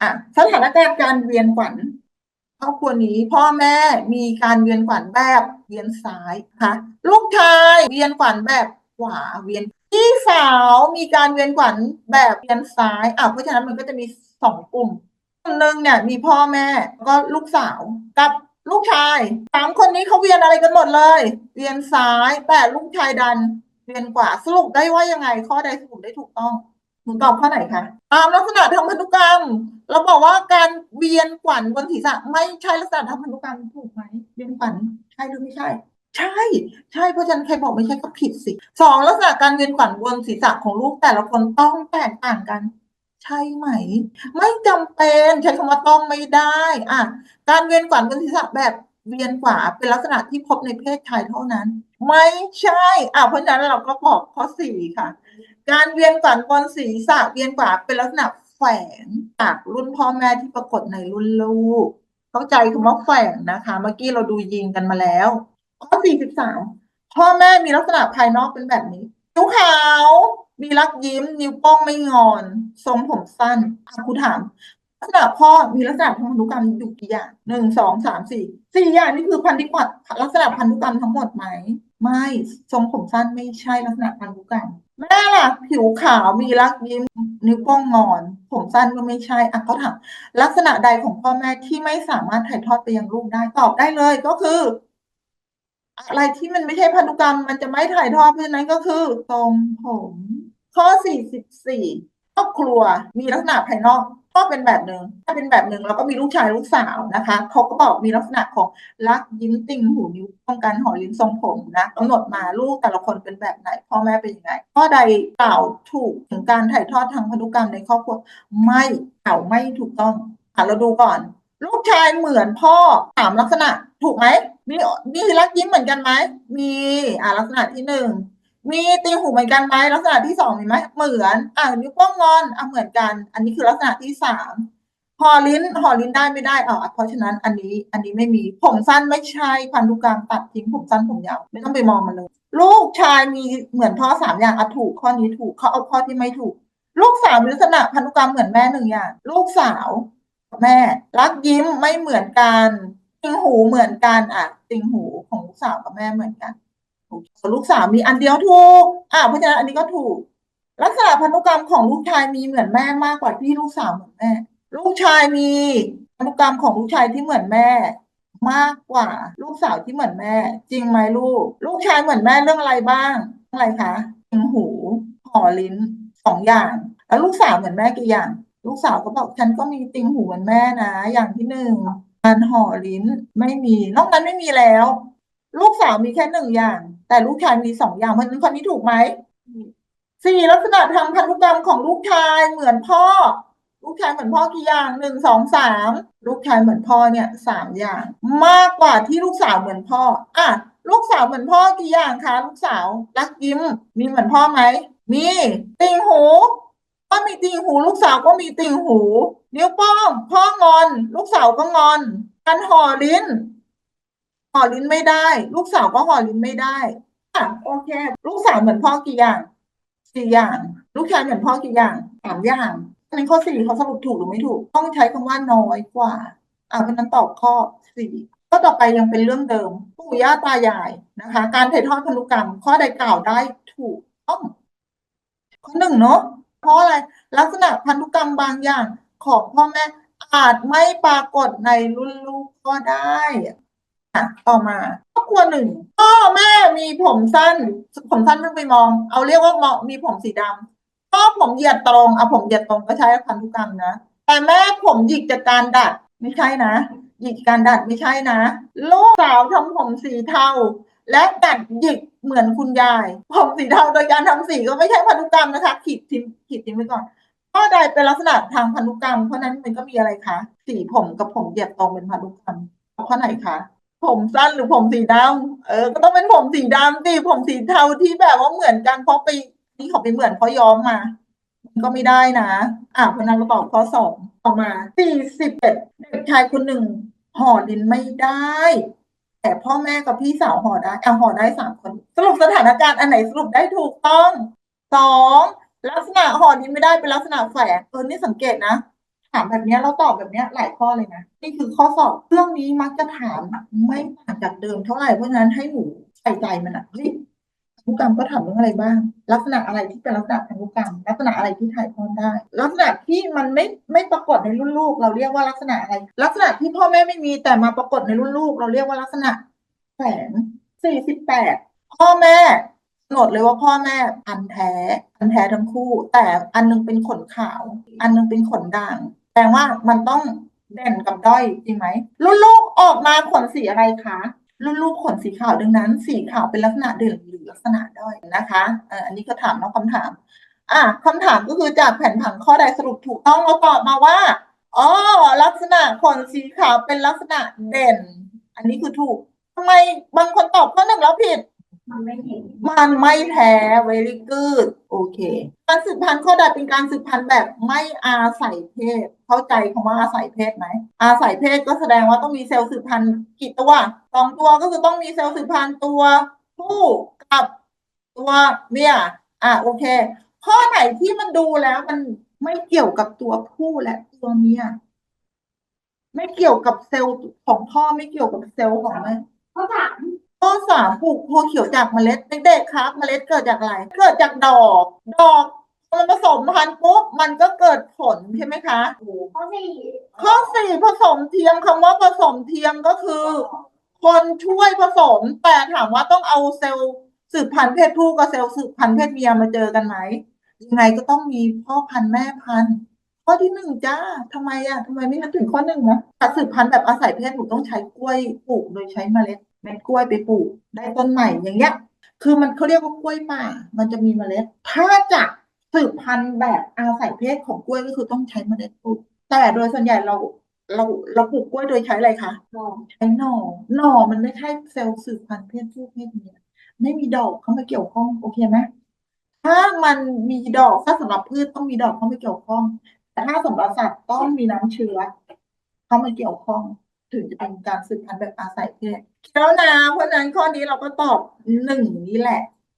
อะสถานการณ์การเวียนขวัญครอบครัวนี้พ่อแม่มีการเวียนขวัญแบบเวียนซ้ายค่ะลูกชายเวียนขวัญแบบขวาเวียนพี่สาวมีการเวียนขวัญแบบเวียนซ้ายอะเพราะฉะนั้นมันก็จะมีสองกลุ่มกลุ่มหนึ่งเนี่ยมีพ่อแม่ก็ลูกสาวกับลูกชายสามคนนี้เขาเวียนอะไรกันหมดเลย เวียนซ้ายแต่ลูกชายดันเวียนขวาสรุปได้ว่ายังไงข้อใดสรุปได้ถูกต้อง หนูตอบข้อไหนคะตามลักษณะทางพันธุกรรม เราบอกว่าการเวียนขวัญบนศีรษะไม่ใช่ลักษณะทางพันธุกรรมถูกไหมเวียนขวัญใช่หรือไม่ใช่ ใช่ ใช่เพราะฉะนั้นใครบอกไม่ใช่ก็ผิดสิสองลักษณะการเวียนขวัญบนศีรษะของลูกแต่ละคนต้องแตกต่างกัน ใช่ไหม ไม่จำเป็นใช้คำว่าต้องไม่ได้อะการเวียนขวัญบนศีรษะแบบเวียนขวาเป็นลักษณะที่พบในเพศชายเท่านั้น ไม่ใช่อะเพราะฉะนั้นเราก็บอกข้อสี่ค่ะ การเวียนขวัญบนศีรษะเวียนขวาเป็นลักษณะแฝงจากรุ่นพ่อแม่ที่ปรากฏในรุ่นลูก เข้าใจคำว่าแฝงนะคะ เมื่อกี้เราดูยิงกันมาแล้ว ข้อสี่สิบสามพ่อแม่มีลักษณะภายนอกเป็นแบบนี้นิ้วขาวมีรักยิ้ม นิ้วโป้งไม่งอนทรงผมสั้นอะครูถามลักษณะพ่อมีลักษณะทางพันธุกรรมอยู่กี่อย่างหนึ่งสองสามสี่สี่อย่างนี่คือพันธุกรรมลักษณะพันธุกรรมทั้งหมดไหม ไม่ทรงผมสั้นไม่ใช่ลักษณะพันธุกรรมแม่ล่ะ ผิวขาวมีรักยิ้มนิ้วโป้งงอน ผมสั้นก็ไม่ใช่อะเขาถามลักษณะใดของพ่อแม่ที่ไม่สามารถถ่ายทอดไปยังลูกได้ตอบได้เลยก็คือ อะไรที่มันไม่ใช่พันธุกรรม มันจะไม่ถ่ายทอดเพราะฉะนั้นก็คือทรงผม ข้อสี่สิบสี่ครอบครัวมีลักษณะภายนอก ก็เป็นแบบหนึ่งถ้าเป็นแบบหนึ่งเราก็มีลูกชายลูกสาวนะคะเขาก็บอกมีลักษณะของรักยิ้มติ่งหูนิ้วป้องกันหอลิ้นทรงผมนะกำหนดมาลูกแต่ละคนเป็นแบบไหน พ่อแม่เป็นยังไงข้อใดกล่าวถูกถึงการถ่ายทอดทางพันธุกรรมในครอบครัวไม่กล่าวไม่ถูกต้องอะเราดูก่อน ลูกชายเหมือนพ่อสามลักษณะถูกไหมมีมีรักยิ้มเหมือนกันไหมมีอ่าลักษณะที่หนึ่ง มีตีหูเหมือนกันไหมลักษณะที่สองมีไหมเหมือนอ่านิ้วโป้งงอนอะเหมือนกัน อันนี้คือลักษณะที่สามห่อลิ้นห่อลิ้นได้ไม่ได้อ่าเพราะฉะนั้นอันนี้อันนี้ไม่มีผมสั้นไม่ใช่พันธุกรรมตัดทิ้งผมสั้นผมยาวไม่ต้องไปมองมันเลย ลูกชายมีเหมือนพ่อสามอย่างอะถูกข้อนี้ถูกเขาเอาข้อที่ไม่ถูก ลูกสาวมีลักษณะพันธุกรรมเหมือนแม่หนึ่งอย่าง ลูกสาวแม่ รักยิ้มไม่เหมือนกันติงหูเหมือนกันอะติงหูของลูกสาวกับแม่เหมือนกัน ลูกสาวมีอันเดียวถูก อะเพราะฉะนั้นอันนี้ก็ถูก ลักษณะพันธุกรรมของลูกชายมีเหมือนแม่มากกว่าที่ลูกสาวเหมือนแม่ ลูกชายมีพันธุกรรมของลูกชายที่เหมือนแม่ มากกว่าลูกสาวที่เหมือนแม่ จริงไหมลูก ลูกชายเหมือนแม่เรื่องอะไรบ้างอะไรคะติงหูห่อลิ้นสองอย่าง แล้วลูกสาวเหมือนแม่กี่อย่าง ลูกสาวก็บอกฉันก็มีติงหูเหมือนแม่นะ อย่างที่หนึ่งการห่อลิ้นไม่มีนอกนั้นไม่มีแล้ว ลูกสาวมีแค่หนึ่งอย่าง แต่ลูกชายมีสองอย่างเพราะนั้นคนนี้ถูกไหมสี่ลักษณะทางพันธุกรรมของลูกชายเหมือนพ่อ ลูกชายเหมือนพ่อกี่อย่างหนึ่งสองสามลูกชายเหมือนพ่อเนี่ยสามอย่าง มากกว่าที่ลูกสาวเหมือนพ่ออะลูกสาวเหมือนพ่อกี่อย่างคะลูกสาวรักยิ้ม มีเหมือนพ่อไหมมีติงหูพ่อมีติงหู ลูกสาวก็มีติงหู นิ้วโป้งพ่องอน ลูกสาวก็งอน การห่อลิ้น ห่อลิ้นไม่ได้ ลูกสาวก็ห่อลิ้นไม่ได้อะโอเค ลูกสาวเหมือนพ่อกี่อย่างสี่อย่าง ลูกชายเหมือนพ่อกี่อย่างสามอย่างอันนี้ข้อสี่เขาสรุปถูกหรือไม่ถูก ต้องใช้คำว่าน้อยกว่าอะเพราะฉะนั้นตอบข้อสี่ข้อต่อไปยังเป็นเรื่องเดิมปู่ย่าตายายนะคะ การถ่ายทอดพันธุกรรม ข้อใดกล่าวได้ถูกต้องข้อหนึ่งเนาะเพราะอะไรลักษณะพันธุกรรมบางอย่างของพ่อแม่อาจไม่ปรากฏในรุ่นลูกก็ได้ อะต่อมาครอบครัวหนึ่งพ่อแม่มีผมสั้น ผมสั้นไม่ไปมอง เอาเรียกว่ามมีผมสีดำพ่อผมเหยียดตรงเอาผมเหยียดตรงก็ใช้พันธุกรรมนะแต่แม่ผมหยิกจากการดัดไม่ใช่นะหยิกการดัดไม่ใช่นะลูกสาวทำผมสีเทาและดัดหยิกเหมือนคุณยาย ผมสีเทาโดยการทำสีก็ไม่ใช่พันธุกรรมนะคะขีดทิ้งขีดทิ้งไว้ก่อนข้อใดเป็นลักษณะทางพันธุกรรมเพราะนั้นมันก็มีอะไรคะสีผมกับผมเหยียดตรงเป็นพันธุกรรมข้อไหนคะ ผมสั้นหรือผมสีดำเออ ก็ต้องเป็นผมสีดำสิผมสีเทาที่แบบว่าเหมือนกันเพราะไปนี่เขาไปเหมือนเพราะย้อมมาก็ไม่ได้นะ อะเพราะนั้นเราตอบข้อสองต่อมาสี่สิบเอ็ดเด็กชายคนหนึ่งห่อลิ้นไม่ได้ แต่พ่อแม่กับพี่สาวห่อได้เอาห่อได้สามคน สรุปสถานการณ์อันไหนสรุปได้ถูกต้องสองลักษณะห่อลิ้นไม่ได้เป็นลักษณะแฝงเออนี่สังเกตนะามแบบนี้เราตอบแบบนี้หลายข้อเลยนะ นี่คือข้อสอบเรื่องนี้มักจะถามไม่ต่างจากเดิมเท่าไหร่เพราะฉะนั้นให้หนูใส่ใจมันอะเฮ้ยพันธุกรรมก็ถามเรื่องอะไรบ้าง ลักษณะอะไรที่เป็นลักษณะพันธุกรรม ลักษณะอะไรที่ถ่ายทอดได้ ลักษณะที่มันไม่ไม่ปรากฏในรุ่นลูก เราเรียกว่าลักษณะอะไร ลักษณะที่พ่อแม่ไม่มีแต่มาปรากฏในรุ่นลูก เราเรียกว่าลักษณะแฝงสี่สิบแปดพ่อแม่กำหนดเลยว่าพ่อแม่พันแท้พันแท้ทั้งคู่ แต่อันหนึงเป็นขนขาว อันหนึงเป็นขนด่าง ลว่ามันต้องเด่นกับด้อยจริงไหมรุ่นลูกออกมาขนสีอะไรคะรุ่นลูกขนสีขาวดังนั้น สีขาวเป็นลักษณะเด่นหรือลักษณะด้อยนะคะอันนี้ก็ถามน้อกคำถาม อะคำถามก็คือจากแผนผังข้อใดสรุปถูกต้องเราตอบมาว่าอ๋อลักษณะขนสีขาวเป็นลักษณะเด่น อันนี้คือถูกทำไมบางคนตอบข้อหนึ่งแล้วผิด มันไม่เห็นมันไม่แท้ very good โอเค การสืบพันธุ์ข้อใดเป็นการสืบพันธุ์แบบไม่อาศัยเพศ เข้าใจคำว่าอาศัยเพศไหม อาศัยเพศก็แสดงว่าต้องมีเซลล์สืบพันธุ์กี่ตัวสองตัวก็คือต้องมีเซลล์สืบพันธุ์ตัวผู้กับตัวเมียอะโอเค ข้อไหนที่มันดูแล้วมันไม่เกี่ยวกับตัวผู้และตัวเมียไม่เกี่ยวกับเซลล์ของพ่อไม่เกี่ยวกับเซลล์ของแม่ข้อสาม ข้อสามปลูกถั่วเขียวจากเมล็ดเด็กๆครับ เมล็ดเกิดจากอะไร เกิดจากดอก ดอกพอมันผสมพันธุ์ปุ๊บมันก็เกิดผลใช่ไหมคะ ข้อสี่ข้อสี่ผสมเทียมคำว่าผสมเทียมก็คือ คนช่วยผสม แต่ถามว่าต้องเอาเซลล์สืบพันธุ์เพศผู้กับเซลล์สืบพันธุ์เพศเมียมาเจอกันไหมยังไงก็ต้องมีพ่อพันธุ์แม่พันธุ์ข้อที่หนึ่งจ้าทำไมอะทำไมไม่นึกถึงข้อหนึ่งนะการสืบพันธุ์แบบอาศัยเพศหนูต้องใช้กล้วยปลูกโดยใช้เมล็ด เม็ดกล้วยไปปลูกได้ต้นใหม่อย่างเงี้ย คือมันเขาเรียกว่ากล้วยป่า มันจะมีเมล็ด ถ้าจะสืบพันธุ์แบบอาศัยเพศของกล้วยก็คือต้องใช้เมล็ดปลูก แต่โดยส่วนใหญ่เราเราเราปลูกกล้วยโดยใช้อะไรคะมอใช้หน่อหน่อมันไม่ใช่เซลล์สืบพันธุ์เพศผู้เพศเมียไม่มีดอกเข้ามาเกี่ยวข้องโอเคไหมถ้ามันมีดอกถ้าสำหรับพืชต้องมีดอกเข้ามาเกี่ยวข้อง แต่ถ้าสำหรับสัตว์ต้องมีน้ำเชื้อเข้ามาเกี่ยวข้อง ถึงจะเป็นการสืบพันธุ์แบบอาศัยเพศแล้วนะเพราะฉะนั้นข้อนี้เราก็ตอบหนึ่งนี่แหละ